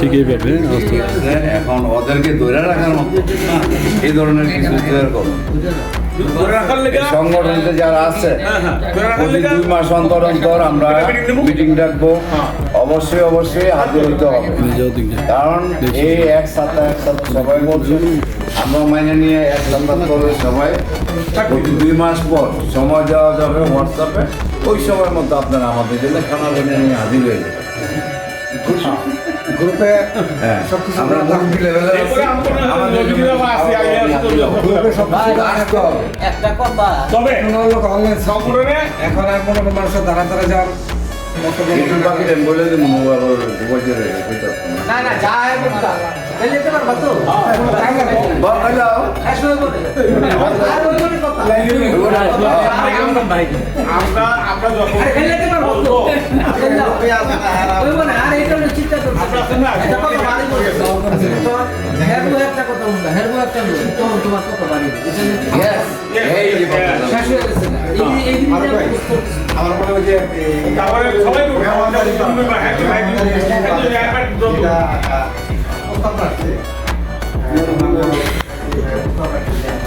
ঠিক এইভাবে এখন ওদেরকে ধরে রাখার মতো এই ধরনের কিছু সংগঠনতে যারা আছে দুই মাস অন্তর অন্তর আমরা মিটিং ডাকবো। অবশ্যই অবশ্যই হাজির হইতে হবে। কারণ এই এক সপ্তাহ এক সপ্তাহ সবাই বলছে আমরা মাইনে নিয়ে এক সপ্তাহ করে সবাই দুই মাস পর সময় দেওয়া যাবে হোয়াটসঅ্যাপে ওই সময়ের মধ্যে আপনারা আমাদের জন্য খানা বানিয়ে নিয়ে হাজির হয়ে যাবেন। গ্রুপে হ্যাঁ। আমরা গ্রুপ লেভেলে এরপরে আমি কোনো আমাদের নদী দিয়ে আসি, আগে আসতে হবে। গ্রুপে সব কিছু আসতে হবে একটা কথা। তবে লোক অনলাইন সম্পূর্ণে এখন আর কোনো কোনো মানুষের দ্বারা দ্বারা যার মতো কিছু বাকি টাইম বলে দিন মোবাইল বসে রয়েছে বুঝতে না না যা আমার মনে হয় যে সবাই เลยเข้าไปดูแล